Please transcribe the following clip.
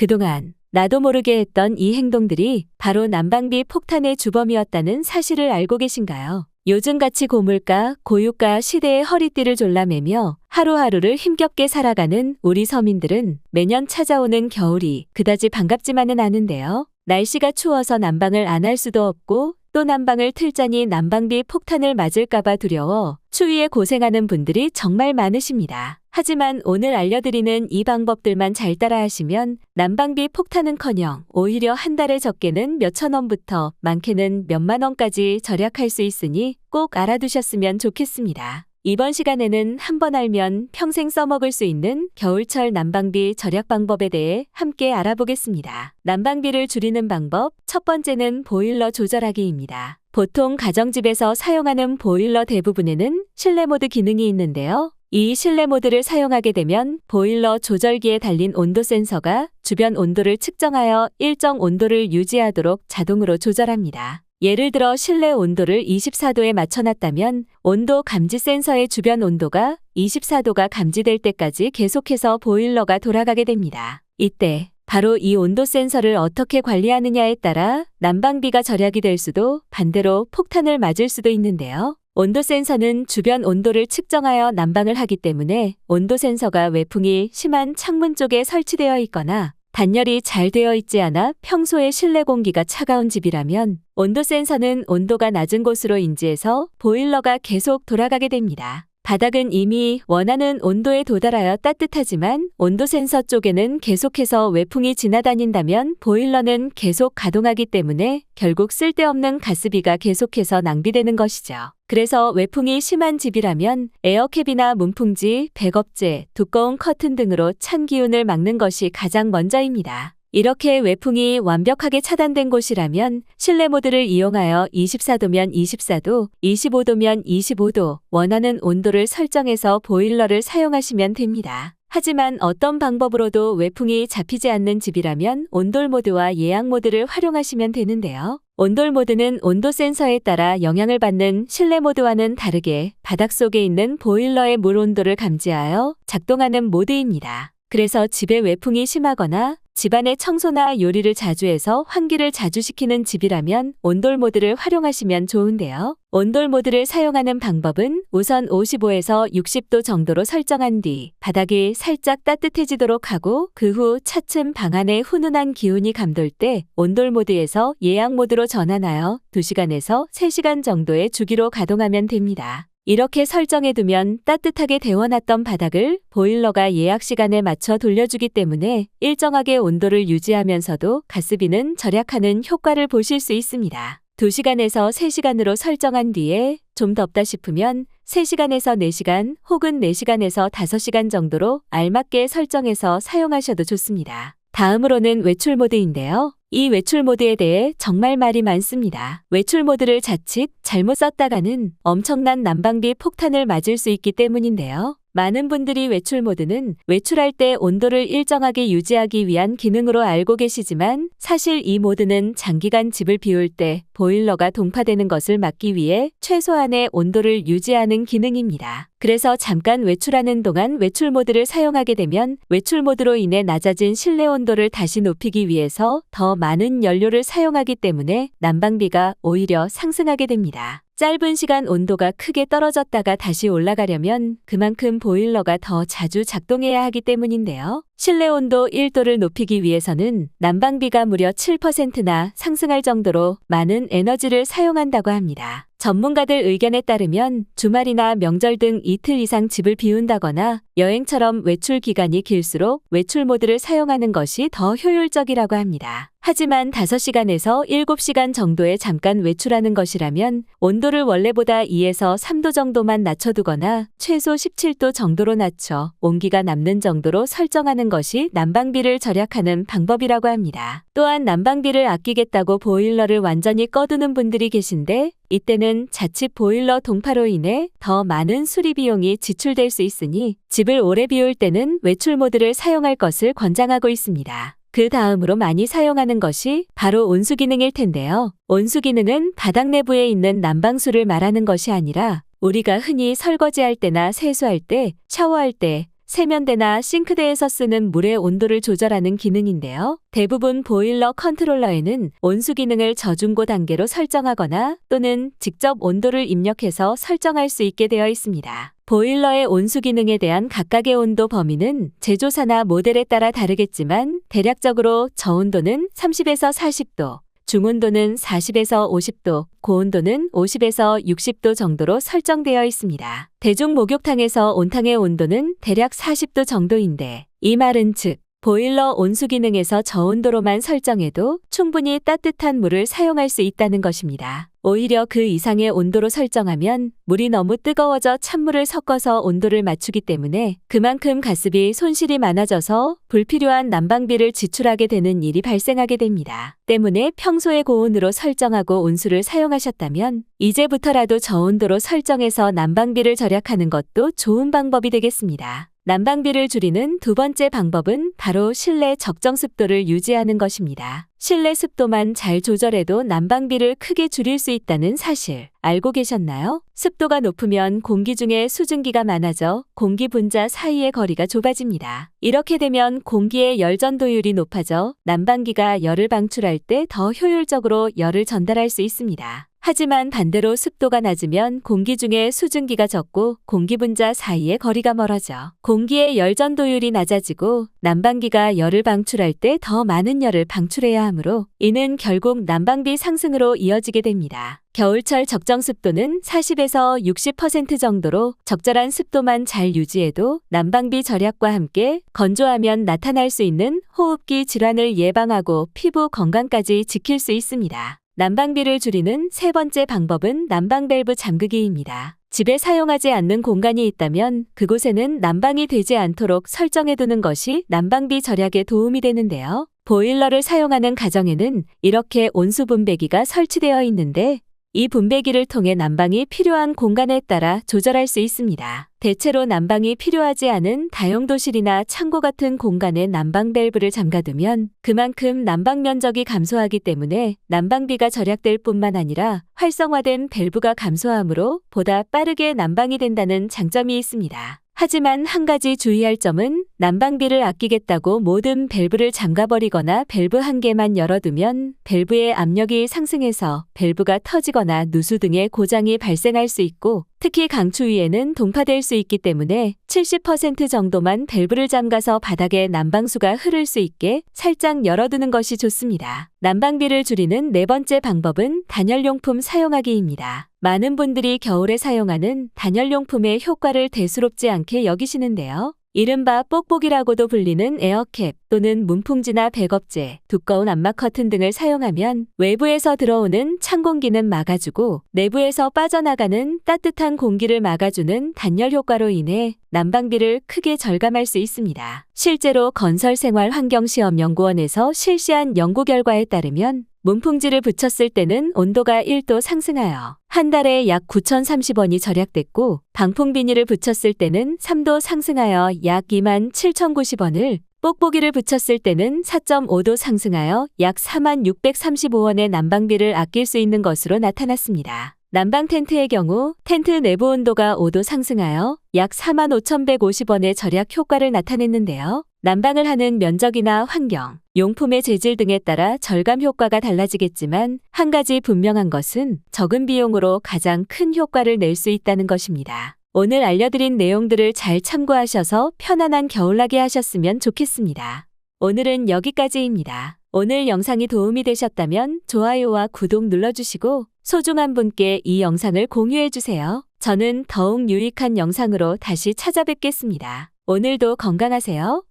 그동안 나도 모르게 했던 이 행동들이 바로 난방비 폭탄의 주범이었다는 사실을 알고 계신가요? 요즘같이 고물가, 고유가 시대의 허리띠를 졸라매며 하루하루를 힘겹게 살아가는 우리 서민들은 매년 찾아오는 겨울이 그다지 반갑지만은 않은데요. 날씨가 추워서 난방을 안 할 수도 없고 또 난방을 틀자니 난방비 폭탄을 맞을까봐 두려워 추위에 고생하는 분들이 정말 많으십니다. 하지만 오늘 알려드리는 이 방법들만 잘 따라하시면 난방비 폭탄은커녕 오히려 한 달에 적게는 몇천 원부터 많게는 몇만 원까지 절약할 수 있으니 꼭 알아두셨으면 좋겠습니다. 이번 시간에는 한 번 알면 평생 써먹을 수 있는 겨울철 난방비 절약 방법에 대해 함께 알아보겠습니다. 난방비를 줄이는 방법 첫 번째는 보일러 조절하기입니다. 보통 가정집에서 사용하는 보일러 대부분에는 실내 모드 기능이 있는데요. 이 실내 모드를 사용하게 되면 보일러 조절기에 달린 온도 센서가 주변 온도를 측정하여 일정 온도를 유지하도록 자동으로 조절합니다. 예를 들어 실내 온도를 24도에 맞춰놨다면 온도 감지 센서의 주변 온도가 24도가 감지될 때까지 계속해서 보일러가 돌아가게 됩니다. 이때 바로 이 온도 센서를 어떻게 관리하느냐에 따라 난방비가 절약이 될 수도 반대로 폭탄을 맞을 수도 있는데요. 온도 센서는 주변 온도를 측정하여 난방을 하기 때문에 온도 센서가 외풍이 심한 창문 쪽에 설치되어 있거나 단열이 잘 되어 있지 않아 평소에 실내 공기가 차가운 집이라면 온도 센서는 온도가 낮은 곳으로 인지해서 보일러가 계속 돌아가게 됩니다. 바닥은 이미 원하는 온도에 도달하여 따뜻하지만 온도 센서 쪽에는 계속해서 외풍이 지나다닌다면 보일러는 계속 가동하기 때문에 결국 쓸데없는 가스비가 계속해서 낭비되는 것이죠. 그래서 외풍이 심한 집이라면 에어캡이나 문풍지, 백업재, 두꺼운 커튼 등으로 찬 기운을 막는 것이 가장 먼저입니다. 이렇게 외풍이 완벽하게 차단된 곳이라면 실내 모드를 이용하여 24도면 24도, 25도면 25도 원하는 온도를 설정해서 보일러를 사용하시면 됩니다. 하지만 어떤 방법으로도 외풍이 잡히지 않는 집이라면 온돌 모드와 예약 모드를 활용하시면 되는데요. 온돌 모드는 온도 센서에 따라 영향을 받는 실내 모드와는 다르게 바닥 속에 있는 보일러의 물 온도를 감지하여 작동하는 모드입니다. 그래서 집에 외풍이 심하거나 집안의 청소나 요리를 자주 해서 환기를 자주 시키는 집이라면 온돌 모드를 활용하시면 좋은데요. 온돌 모드를 사용하는 방법은 우선 55에서 60도 정도로 설정한 뒤 바닥이 살짝 따뜻해지도록 하고 그 후 차츰 방 안에 훈훈한 기운이 감돌 때 온돌 모드에서 예약 모드로 전환하여 2시간에서 3시간 정도의 주기로 가동하면 됩니다. 이렇게 설정해두면 따뜻하게 데워놨던 바닥을 보일러가 예약 시간에 맞춰 돌려주기 때문에 일정하게 온도를 유지하면서도 가스비는 절약하는 효과를 보실 수 있습니다. 2시간에서 3시간으로 설정한 뒤에 좀 덥다 싶으면 3시간에서 4시간 혹은 4시간에서 5시간 정도로 알맞게 설정해서 사용하셔도 좋습니다. 다음으로는 외출 모드인데요. 이 외출 모드에 대해 정말 말이 많습니다. 외출 모드를 자칫 잘못 썼다가는 엄청난 난방비 폭탄을 맞을 수 있기 때문인데요. 많은 분들이 외출 모드는 외출할 때 온도를 일정하게 유지하기 위한 기능으로 알고 계시지만 사실 이 모드는 장기간 집을 비울 때 보일러가 동파되는 것을 막기 위해 최소한의 온도를 유지하는 기능입니다. 그래서 잠깐 외출하는 동안 외출 모드를 사용하게 되면 외출 모드로 인해 낮아진 실내 온도를 다시 높이기 위해서 더 많은 연료를 사용하기 때문에 난방비가 오히려 상승하게 됩니다. 짧은 시간 온도가 크게 떨어졌다가 다시 올라가려면 그만큼 보일러가 더 자주 작동해야 하기 때문인데요. 실내 온도 1도를 높이기 위해서는 난방비가 무려 7%나 상승할 정도로 많은 에너지를 사용한다고 합니다. 전문가들 의견에 따르면 주말이나 명절 등 이틀 이상 집을 비운다거나 여행처럼 외출 기간이 길수록 외출 모드를 사용하는 것이 더 효율적이라고 합니다. 하지만 5시간에서 7시간 정도에 잠깐 외출하는 것이라면 온도를 원래보다 2에서 3도 정도만 낮춰두거나 최소 17도 정도로 낮춰 온기가 남는 정도로 설정하는 것이 난방비를 절약하는 방법이라고 합니다. 또한 난방비를 아끼겠다고 보일러를 완전히 꺼두는 분들이 계신데 이때는 자칫 보일러 동파로 인해 더 많은 수리 비용이 지출될 수 있으니 집을 오래 비울 때는 외출 모드를 사용할 것을 권장하고 있습니다. 그 다음으로 많이 사용하는 것이 바로 온수 기능일 텐데요. 온수 기능은 바닥 내부에 있는 난방수를 말하는 것이 아니라 우리가 흔히 설거지할 때나 세수할 때, 샤워할 때, 세면대나 싱크대에서 쓰는 물의 온도를 조절하는 기능인데요. 대부분 보일러 컨트롤러에는 온수 기능을 저중고 단계로 설정하거나 또는 직접 온도를 입력해서 설정할 수 있게 되어 있습니다. 보일러의 온수 기능에 대한 각각의 온도 범위는 제조사나 모델에 따라 다르겠지만 대략적으로 저온도는 30에서 40도, 중온도는 40에서 50도, 고온도는 50에서 60도 정도로 설정되어 있습니다. 대중 목욕탕에서 온탕의 온도는 대략 40도 정도인데 이 말은 즉 보일러 온수 기능에서 저온도로만 설정해도 충분히 따뜻한 물을 사용할 수 있다는 것입니다. 오히려 그 이상의 온도로 설정하면 물이 너무 뜨거워져 찬물을 섞어서 온도를 맞추기 때문에 그만큼 가스비 손실이 많아져서 불필요한 난방비를 지출하게 되는 일이 발생하게 됩니다. 때문에 평소에 고온으로 설정하고 온수를 사용하셨다면 이제부터라도 저온도로 설정해서 난방비를 절약하는 것도 좋은 방법이 되겠습니다. 난방비를 줄이는 두 번째 방법은 바로 실내 적정 습도를 유지하는 것입니다. 실내 습도만 잘 조절해도 난방비를 크게 줄일 수 있다는 사실 알고 계셨나요? 습도가 높으면 공기 중에 수증기가 많아져 공기 분자 사이의 거리가 좁아집니다. 이렇게 되면 공기의 열 전도율이 높아져 난방기가 열을 방출할 때 더 효율적으로 열을 전달할 수 있습니다. 하지만 반대로 습도가 낮으면 공기 중에 수증기가 적고 공기 분자 사이의 거리가 멀어져 공기의 열 전도율이 낮아지고 난방기가 열을 방출할 때 더 많은 열을 방출해야 하므로 이는 결국 난방비 상승으로 이어지게 됩니다. 겨울철 적정 습도는 40에서 60% 정도로 적절한 습도만 잘 유지해도 난방비 절약과 함께 건조하면 나타날 수 있는 호흡기 질환을 예방하고 피부 건강까지 지킬 수 있습니다. 난방비를 줄이는 세 번째 방법은 난방 밸브 잠그기입니다. 집에 사용하지 않는 공간이 있다면 그곳에는 난방이 되지 않도록 설정해 두는 것이 난방비 절약에 도움이 되는데요. 보일러를 사용하는 가정에는 이렇게 온수 분배기가 설치되어 있는데 이 분배기를 통해 난방이 필요한 공간에 따라 조절할 수 있습니다. 대체로 난방이 필요하지 않은 다용도실이나 창고 같은 공간에 난방 밸브를 잠가두면 그만큼 난방 면적이 감소하기 때문에 난방비가 절약될 뿐만 아니라 활성화된 밸브가 감소하므로 보다 빠르게 난방이 된다는 장점이 있습니다. 하지만 한 가지 주의할 점은 난방비를 아끼겠다고 모든 밸브를 잠가버리거나 밸브 한 개만 열어두면 밸브의 압력이 상승해서 밸브가 터지거나 누수 등의 고장이 발생할 수 있고 특히 강추위에는 동파될 수 있기 때문에 70% 정도만 밸브를 잠가서 바닥에 난방수가 흐를 수 있게 살짝 열어두는 것이 좋습니다. 난방비를 줄이는 네 번째 방법은 단열용품 사용하기입니다. 많은 분들이 겨울에 사용하는 단열용품의 효과를 대수롭지 않게 여기시는데요. 이른바 뽁뽁이라고도 불리는 에어캡 또는 문풍지나 백업재, 두꺼운 암막 커튼 등을 사용하면 외부에서 들어오는 찬 공기는 막아주고 내부에서 빠져나가는 따뜻한 공기를 막아주는 단열 효과로 인해 난방비를 크게 절감할 수 있습니다. 실제로 건설생활환경시험연구원에서 실시한 연구 결과에 따르면 문풍지를 붙였을 때는 온도가 1도 상승하여 한 달에 약 9,030원이 절약됐고 방풍 비닐을 붙였을 때는 3도 상승하여 약 2만 7,090원을 뽁뽁이를 붙였을 때는 4.5도 상승하여 약 4만 635원의 난방비를 아낄 수 있는 것으로 나타났습니다. 난방 텐트의 경우 텐트 내부 온도가 5도 상승하여 약 4만 5,150원의 절약 효과를 나타냈는데요. 난방을 하는 면적이나 환경, 용품의 재질 등에 따라 절감 효과가 달라지겠지만 한 가지 분명한 것은 적은 비용으로 가장 큰 효과를 낼 수 있다는 것입니다. 오늘 알려드린 내용들을 잘 참고하셔서 편안한 겨울나기 하셨으면 좋겠습니다. 오늘은 여기까지입니다. 오늘 영상이 도움이 되셨다면 좋아요와 구독 눌러주시고 소중한 분께 이 영상을 공유해주세요. 저는 더욱 유익한 영상으로 다시 찾아뵙겠습니다. 오늘도 건강하세요.